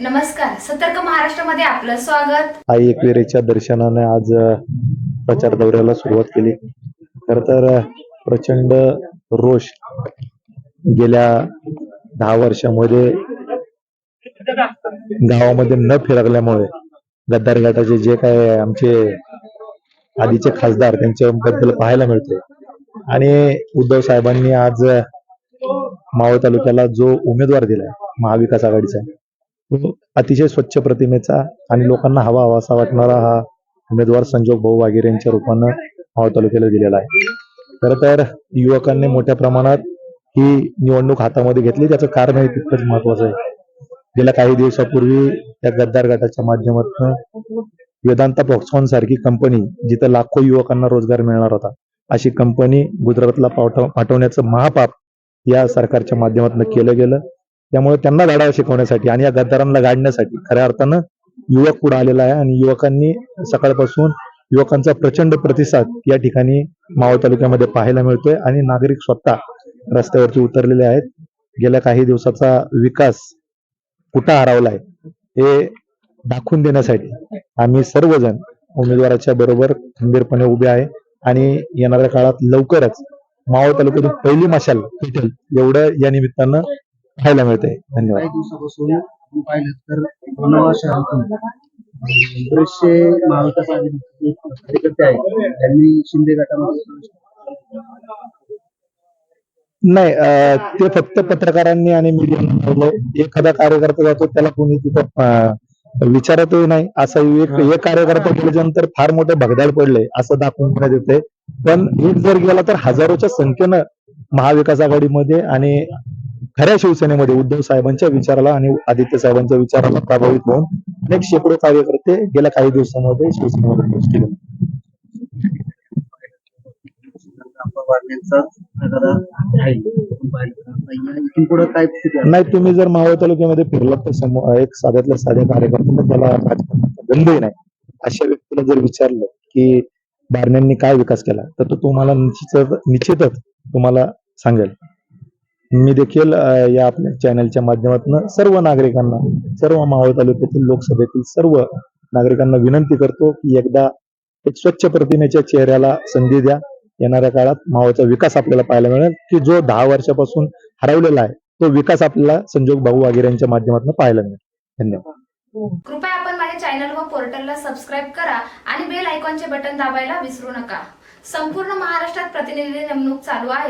नमस्कार. सतर्क महाराष्ट्रामध्ये आपलं स्वागत. आई एकविरेच्या दर्शनाने आज प्रचार दौऱ्याला सुरुवात केली. खर तर प्रचंड रोष गेल्या दहा वर्षामध्ये गावामध्ये न फिरकल्यामुळे गद्दार गटाचे जे काय आमचे आधीचे खासदार त्यांच्याबद्दल पाहायला मिळते आणि उद्धव साहेबांनी आज मावळ तालुक्याला जो उमेदवार दिलाय महाविकास आघाडीचा अतिशय स्वच्छ प्रतिमेचा आणि लोकांना हवा हवासा वाटणारा हा उमेदवार संजोग भाऊ वागेरे यांच्या रूपानं मावळ तालुक्याला दिलेला आहे. खरं तर युवकांनी मोठ्या प्रमाणात ही निवडणूक हातामध्ये घेतली. त्याचं कारण हे तितकंच महत्वाचं आहे. गेल्या काही दिवसापूर्वी या गद्दार गटाच्या माध्यमातून वेदांता फॉक्सकॉन सारखी कंपनी जिथं लाखो युवकांना रोजगार मिळणार होता अशी कंपनी गुजरातला पाठव पाठवण्याचं महापाप या सरकारच्या माध्यमातून केलं गेलं. त्यामुळे त्यांना गाडावं शिकवण्यासाठी आणि या गद्दारांना गाडण्यासाठी खऱ्या अर्थानं युवक पुढे आलेला आहे आणि युवकांनी सकाळपासून युवकांचा प्रचंड प्रतिसाद या ठिकाणी मावळ तालुक्यामध्ये पाहायला मिळतोय आणि नागरिक स्वतः रस्त्यावरती उतरलेले आहेत. गेल्या काही दिवसाचा विकास कुठं हरवलाय हे दाखवून देण्यासाठी आम्ही सर्वजण उमेदवाराच्या बरोबर खंबीरपणे उभे आहे आणि येणाऱ्या काळात लवकरच मावळ तालुक्यातून पहिली मशाल पेटेल एवढं या निमित्तानं पाहायला मिळतंय. धन्यवाद. काही दिवसापासून आपण पाहिलं तर लोणावळा शहरातून बरेचसे महाविकास आघाडीचे कार्यकर्ते आहेत. त्यांनी शिंदे गटामध्ये प्रवेश केला. नाही अं, ते फक्त पत्रकारांनी आणि मीडियाने एखादा कार्यकर्ता जातो त्याला कोणी तिथं अं, विचारतही नाही. असं एक एक कार्यकर्ता गेल्यानंतर फार मोठे भगदाड पडले असं दाखवून देण्यात येते पण एक जर गेला तर हजारोच्या संख्येनं महाविकास आघाडीमध्ये आणि खऱ्या शिवसेनेमध्ये उद्धव साहेबांच्या विचाराला आणि आदित्य साहेबांच्या विचाराला प्रभावित होऊन अनेक शेकडो कार्यकर्ते गेल्या काही दिवसांमध्ये शिवसेनेमध्ये प्रवेश केले. नाही तुम्ही जर मावळ तालुक्यामध्ये फिरलात तर समोर एक साध्यातल्या साध्या कार्यकर्त्यांना त्याला गंधही नाही. अशा व्यक्तीला जर विचारलं की बारण्यांनी काय विकास केला तर तो तुम्हाला निश्चितच निश्चितच तुम्हाला सांगेल. मी देखील या आपल्या चॅनलच्या माध्यमातून सर्व नागरिकांना सर्व मावळ तालुक्यातील लोकसभेतील सर्व नागरिकांना विनंती करतो की एकदा एक स्वच्छ प्रतिमेच्या चेहऱ्याला संधी द्या. येणाऱ्या काळात मावळचा विकास आपल्याला पाहायला मिळेल की जो दहा वर्षापासून हरवलेला आहे तो विकास आपल्याला संजोग भाऊ वगैरे यांच्या माध्यमातून पाहायला मिळेल. धन्यवाद. हो. कृपया आपण माझ्या चॅनल व पोर्टलला सबस्क्राईब करा आणि बेल आयकॉनचे बटन दाबायला विसरू नका. संपूर्ण महाराष्ट्रात प्रतिनिधी नेमणूक चालू आहे.